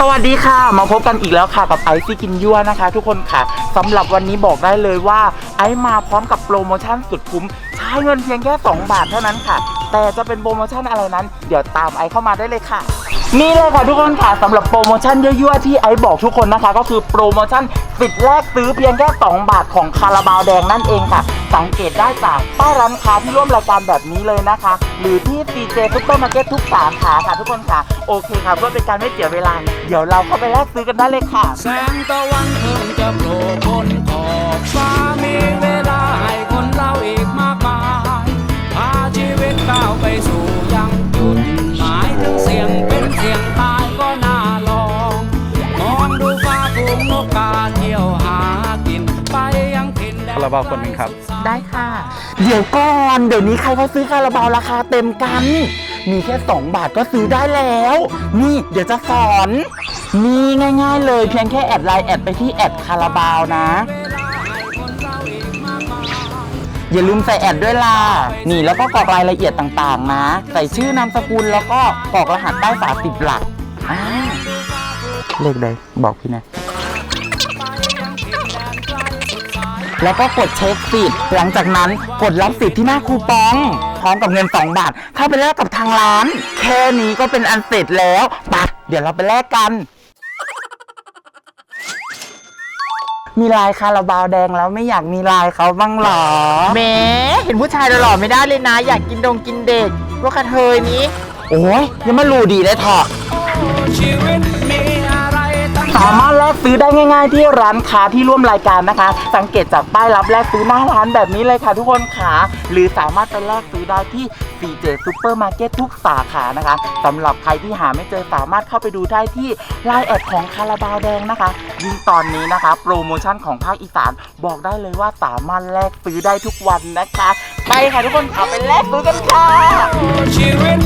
สวัสดีค่ะ มาพบกันอีกแล้วค่ะกับไอซี่กินยั่วนะคะ ทุกคนค่ะสำหรับวันนี้บอกได้เลยว่า ไอซ์มาพร้อมกับโปรโมชั่นสุดคุ้ม ใช้เงินเพียงแค่ 2 บาทเท่านั้นค่ะ แต่จะเป็นโปรโมชั่นอะไรนั้น เดี๋ยวตามไอซ์เข้ามาได้เลยค่ะ นี่เลยค่ะทุกคนค่ะสำหรับโปรโมชั่นยั่วๆที่ไอซ์บอกทุกคนนะคะ ก็คือโปรโมชั่นสิทธิ์แรกซื้อเพียงแค่ 2 บาทของคาราบาวแดงนั่นเองค่ะ สังเกตได้จากป้ายร้านค้าที่ร่วมรายการแบบนี้เลยนะคะ หรือที่ CJ Super Market ทุกสาขาค่ะทุกคนค่ะ โอเคค่ะเพื่อเป็นการไม่เสียเวลา เดี๋ยวเราเข้าไปแลกซื้อกันได้เลยค่ะ แสงตะวันเพิ่งจะโผล่พ้นข กกาเที่ยวหากินไปยังถิ่นแดนคาราบาวคนหนึ่งครับ ได้ค่ะ เดี๋ยวก่อน เดี๋ยวนี้ใครเขาซื้อคาราบาวราคาเต็มกัน มีแค่ 2 บาทก็ซื้อได้แล้ว นี่เดี๋ยวจะสอนนี่ง่ายๆเลยเพียงแค่แอดไลน์แอดไปที่แอดคาราบาวนะ อย่าลืมใส่แอดด้วยล่ะ นี่แล้วก็กรอกรายละเอียดต่างๆ นะ ใส่ชื่อนามสกุลแล้วก็กรอกรหัสใต้ฝาสิบหลักอ่าเลขใดบอกพี่นะ แล้วก็กดเช็คสิทธิ์หลังจากนั้นกดรับสิทธิ์ที่หน้าคูปอง พร้อมกับเงิน 2 บาท เข้าไปแลกกับทางร้าน แค่นี้ก็เป็นอันเสร็จแล้วไปะเดี๋ยวเราไปแลกกัน มีลายคาราบาวแดงแล้วไม่อยากมีลายเขาบ้างเหรอแหมเห็นผู้ชายหล่อๆไม่ได้เลยนะ อยากกินดงกินเด็กพวกกระเทยนี้ โอ้ยอยังมารูดีเลยเถอะชีวิตมีอะไรตั้ง สามารถแลกซื้อได้ง่าย ๆ ที่ร้านค้าที่ร่วมรายการนะคะ สังเกตจากป้ายรับแลกซื้อหน้าร้านแบบนี้เลยค่ะทุกคนค่ะหรือสามารถไปแลกซื้อได้ที่ CJ Super Market ทุกสาขานะคะสำหรับใครที่หาไม่เจอสามารถเข้าไปดูได้ที่ไลน์แอดของคาราบาวแดงนะคะ ยิ่งตอนนี้นะคะ โปรโมชั่นของภาคอีสานบอกได้เลยว่าสามารถแลกซื้อได้ทุกวันนะคะ ไปค่ะทุกคนค่ะไปแลกซื้อกันค่ะชีวิตมีอะไรตั้งเยอะ